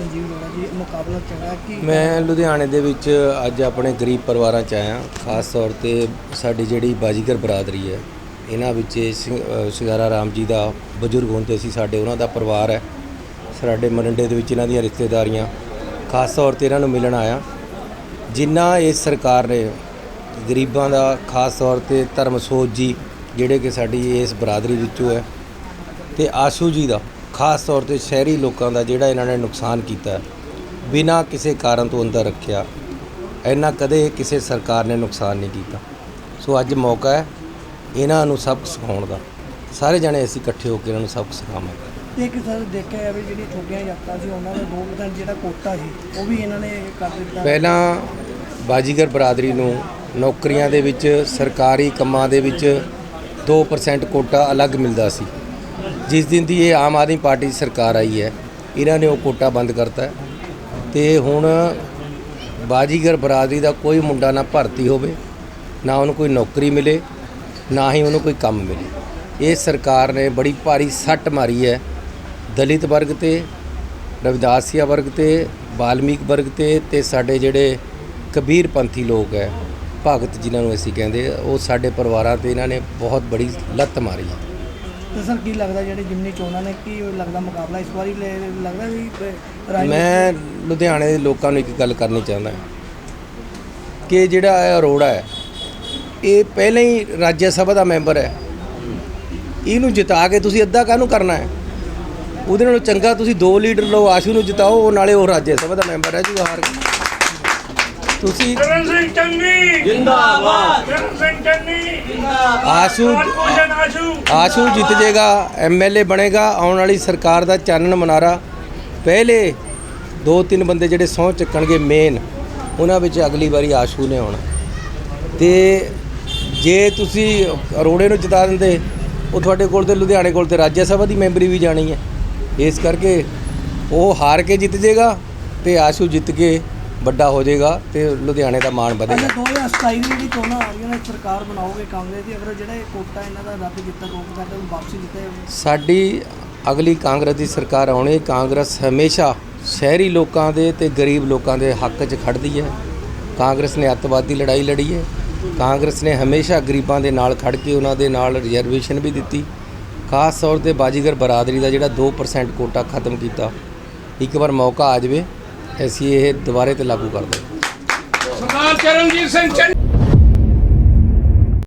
ਸੰਜੀਵ ਅਰੋੜਾ ਜੀ, ਮੁਕਾਬਲਾ ਚੰਗਾ ਕਿ ਮੈਂ ਲੁਧਿਆਣੇ ਦੇ ਵਿੱਚ ਅੱਜ ਆਪਣੇ ਗਰੀਬ ਪਰਿਵਾਰਾਂ 'ਚ ਆਇਆ, ਖਾਸ ਤੌਰ ਤੇ ਸਾਡੀ ਜਿਹੜੀ ਬਾਜੀਗਰ ਬਰਾਦਰੀ ਹੈ, ਇਹਨਾਂ ਵਿੱਚ ਸ਼ਿਗਾਰਾ ਰਾਮ ਜੀ ਦਾ ਬਜ਼ੁਰਗ ਹੁੰਦੇ ਸੀ, ਸਾਡੇ ਉਹਨਾਂ ਦਾ ਪਰਿਵਾਰ ਹੈ, ਸਾਡੇ ਮਰਿੰਡੇ ਦੇ ਵਿੱਚ ਇਹਨਾਂ ਦੀਆਂ ਰਿਸ਼ਤੇਦਾਰੀਆਂ, ਖਾਸ ਤੌਰ ਤੇ ਇਹਨਾਂ ਨੂੰ ਮਿਲਣ ਆਇਆ। ਜਿੰਨਾ ਇਸ ਸਰਕਾਰ ਨੇ ਗਰੀਬਾਂ ਦਾ ਖਾਸ ਤੌਰ ਤੇ ਧਰਮਸੋਤ ਜੀ, ਜਿਹੜੇ ਕਿ ਸਾਡੀ ਇਸ ਬਰਾਦਰੀ ਵਿੱਚੋਂ ਹੈ, ਤੇ ਆਸ਼ੂ ਜੀ ਦਾ ਖਾਸ ਤੌਰ ਤੇ ਸ਼ਹਿਰੀ ਲੋਕਾਂ ਦਾ ਜਿਹੜਾ ਇਹਨਾਂ ਨੇ ਨੁਕਸਾਨ ਕੀਤਾ ਬਿਨਾਂ ਕਿਸੇ ਕਾਰਨ ਤੋਂ ਅੰਦਰ ਰੱਖਿਆ ਇੰਨਾ ਕਦੇ ਕਿਸੇ ਸਰਕਾਰ ਨੇ ਨੁਕਸਾਨ ਨਹੀਂ ਕੀਤਾ। ਸੋ ਅੱਜ ਮੌਕਾ ਹੈ ਇਹਨਾਂ ਨੂੰ ਸਬਕ ਸਿਖਾਉਣ ਦਾ। ਸਾਰੇ ਜਣੇ ਅਸੀਂ ਇਕੱਠੇ ਹੋ ਕੇ ਇਹਨਾਂ ਨੂੰ ਸਬਕ ਸਿਖਾਵਾਂਗੇ। ਇੱਕ ਸਰ ਦੇਖਿਆ ਜਾਵੇ ਜਿਹੜੀ ਛੋਟੀਆਂ ਜਾਤਾਂ ਸੀ ਉਹਨਾਂ ਦਾ 2% ਜਿਹੜਾ ਕੋਟਾ ਸੀ ਉਹ ਵੀ ਇਹਨਾਂ ਨੇ ਕਰ ਦਿੱਤਾ। ਪਹਿਲਾਂ ਬਾਜੀਗਰ ਬਰਾਦਰੀ ਨੂੰ ਨੌਕਰੀਆਂ ਦੇ ਵਿੱਚ ਸਰਕਾਰੀ ਕੰਮਾਂ ਦੇ ਵਿੱਚ 2% ਕੋਟਾ ਅਲੱਗ ਮਿਲਦਾ ਸੀ। ਜਿਸ ਦਿਨ ਦੀ ਇਹ ਆਮ ਆਦਮੀ ਪਾਰਟੀ ਦੀ ਸਰਕਾਰ ਆਈ ਹੈ, ਇਹਨਾਂ ਨੇ ਉਹ ਕੋਟਾ ਬੰਦ ਕਰਤਾ ਹੈ। ਤੇ ਹੁਣ ਬਾਜੀਗਰ ਬਰਾਦਰੀ ਦਾ ਕੋਈ ਮੁੰਡਾ ਨਾ ਭਰਤੀ ਹੋਵੇ, ਨਾ ਉਹਨੂੰ ਕੋਈ ਨੌਕਰੀ ਮਿਲੇ, ਨਾ ਹੀ ਉਹਨੂੰ ਕੋਈ ਕੰਮ ਮਿਲੇ। ਇਹ ਸਰਕਾਰ ਨੇ ਬੜੀ ਭਾਰੀ ਸੱਟ ਮਾਰੀ ਹੈ ਦਲਿਤ ਵਰਗ ਤੇ ਰਵਿਦਾਸੀਆ ਵਰਗ ਤੇ, ਬਾਲਮੀਕ ਵਰਗ ਤੇ ਤੇ ਸਾਡੇ ਜਿਹੜੇ ਕਬੀਰ ਪੰਥੀ ਲੋਕ ਹੈ, ਭਗਤ ਜਿਨ੍ਹਾਂ ਨੂੰ ਅਸੀਂ ਕਹਿੰਦੇ ਉਹ ਸਾਡੇ ਪਰਿਵਾਰਾਂ ਤੇ ਇਹਨਾਂ ਨੇ ਬਹੁਤ ਬੜੀ ਲੱਤ ਮਾਰੀ ਹੈ। ਤੇ ਸਰ ਕੀ ਲੱਗਦਾ ਜਿਹੜੇ ਜਿਮਨੀ ਚੋਣਾਂ ਨੇ ਕੀ ਲੱਗਦਾ ਮੁਕਾਬਲਾ ਇਸ ਵਾਰੀ ਲੈ- ਲੱਗਦਾ ਵੀ ਅਹ, ਮੈਂ ਲੁਧਿਆਣੇ ਦੇ ਲੋਕਾਂ ਨੂੰ ਇੱਕ ਗੱਲ ਕਰਨੀ ਚਾਹੁੰਦਾ ਕਿ ਜਿਹੜਾ ਇਹ ਅਰੋੜਾ ਹੈ ਇਹ ਪਹਿਲਾਂ ਹੀ ਰਾਜ ਸਭਾ ਦਾ ਮੈਂਬਰ ਹੈ। ਇਹਨੂੰ ਜਿਤਾ ਕੇ ਤੁਸੀਂ ਅੱਧਾ ਕਾਹਨੂੰ ਕਰਨਾ ਹੈ? ਉਹਦੇ ਨਾਲੋਂ ਚੰਗਾ ਤੁਸੀਂ ਦੋ ਲੀਡਰ ਲਓ ਆਸ਼ੂ ਨੂੰ ਜਿਤਾਓ ਉਹ ਨਾਲੇ ਉਹ ਰਾਜ ਸਭਾ ਦਾ ਮੈਂਬਰ ਹੈ ਜੀ ਉਹ ਹਾਰ ਤੁਸੀਂ ਕਰਨ ਸਿੰਘ ਚੰਨੀ। ਜਿੰਦਾਬਾਦ। ਕਰਨ ਸਿੰਘ ਚੰਨੀ। ਆਸ਼ੂ ਕਾਰਪੋਰੇਸ਼ਨ ਆਸ਼ੂ। ਆਸ਼ੂ ਜਿੱਤ ਜਾਏਗਾ ਐਮਐਲਏ ਬਣੇਗਾ ਆਉਣ ਵਾਲੀ ਸਰਕਾਰ ਦਾ ਚਾਨਣ ਮਨਾਰਾ। ਪਹਿਲੇ ਦੋ ਤਿੰਨ ਬੰਦੇ ਜਿਹੜੇ ਸਹੁੰ ਚੱਕਣਗੇ ਮੇਨ ਉਹਨਾਂ ਵਿੱਚ ਅਗਲੀ ਵਾਰੀ ਆਸ਼ੂ ਨੇ ਆਉਣਾ। ਤੇ ਜੇ ਤੁਸੀਂ ਅਰੋੜੇ ਨੂੰ ਜਿਤਾ ਦਿੰਦੇ ਉਹ ਤੁਹਾਡੇ ਕੋਲ ਤੇ ਲੁਧਿਆਣੇ ਕੋਲ ਤੇ ਰਾਜ ਸਭਾ ਦੀ ਮੈਂਬਰੀ ਵੀ ਜਾਣੀ ਹੈ। ਇਸ ਕਰਕੇ ਉਹ ਹਾਰ ਕੇ ਜਿੱਤ ਜਾਏਗਾ ਤੇ ਆਸ਼ੂ ਜਿੱਤ ਕੇ ਵੱਡਾ ਹੋ ਜਾਏਗਾ ਤੇ ਲੁਧਿਆਣੇ ਦਾ ਮਾਣ ਵਧੇਗਾ। ਅੱਛਾ 2027 ਦੀ ਜਿਹੜੀ ਚੋਣਾਂ ਆ ਰਹੀਆਂ ਨੇ ਸਰਕਾਰ ਬਣਾਓਗੇ ਕਾਂਗਰਸ ਦੀ? ਅਗਰ ਜਿਹੜਾ ਇਹ ਕੋਟਾ ਇਹਨਾਂ ਦਾ ਰੱਦ ਕੀਤਾ ਰੋਕ ਕਰਦੇ ਉਹਨੂੰ ਵਾਪਸੀ ਦਿੱਤੇ ਸਾਡੀ ਅਗਲੀ ਕਾਂਗਰਸ ਦੀ ਸਰਕਾਰ ਆਉਣੀ ਕਾਂਗਰਸ ਹਮੇਸ਼ਾ ਸ਼ਹਿਰੀ ਲੋਕਾਂ ਦੇ ਤੇ ਗਰੀਬ ਲੋਕਾਂ ਦੇ ਹੱਕ 'ਚ ਖੜਦੀ ਹੈ। ਕਾਂਗਰਸ ਨੇ ਅੱਤਵਾਦੀ ਲੜਾਈ ਲੜੀ ਹੈ। ਕਾਂਗਰਸ ਨੇ ਹਮੇਸ਼ਾ ਗਰੀਬਾਂ ਦੇ ਨਾਲ ਖੜ ਕੇ ਉਹਨਾਂ ਦੇ ਨਾਲ ਰਿਜ਼ਰਵੇਸ਼ਨ ਵੀ ਦਿੱਤੀ। ਖਾਸ ਤੌਰ ਤੇ ਬਾਜੀਗਰ ਬਰਾਦਰੀ ਦਾ ਜਿਹੜਾ 2% ਕੋਟਾ ਖਤਮ ਕੀਤਾ। ਇੱਕ ਵਾਰ ਮੌਕਾ ਆ ਜਾਵੇ ਅਸੀਂ ਇਹ ਦੁਬਾਰੇ ਤੇ ਲਾਗੂ ਕਰਦੇ ਸਰਦਾਰ ਚਰਨਜੀਤ ਸਿੰਘ ਚੰਨੀ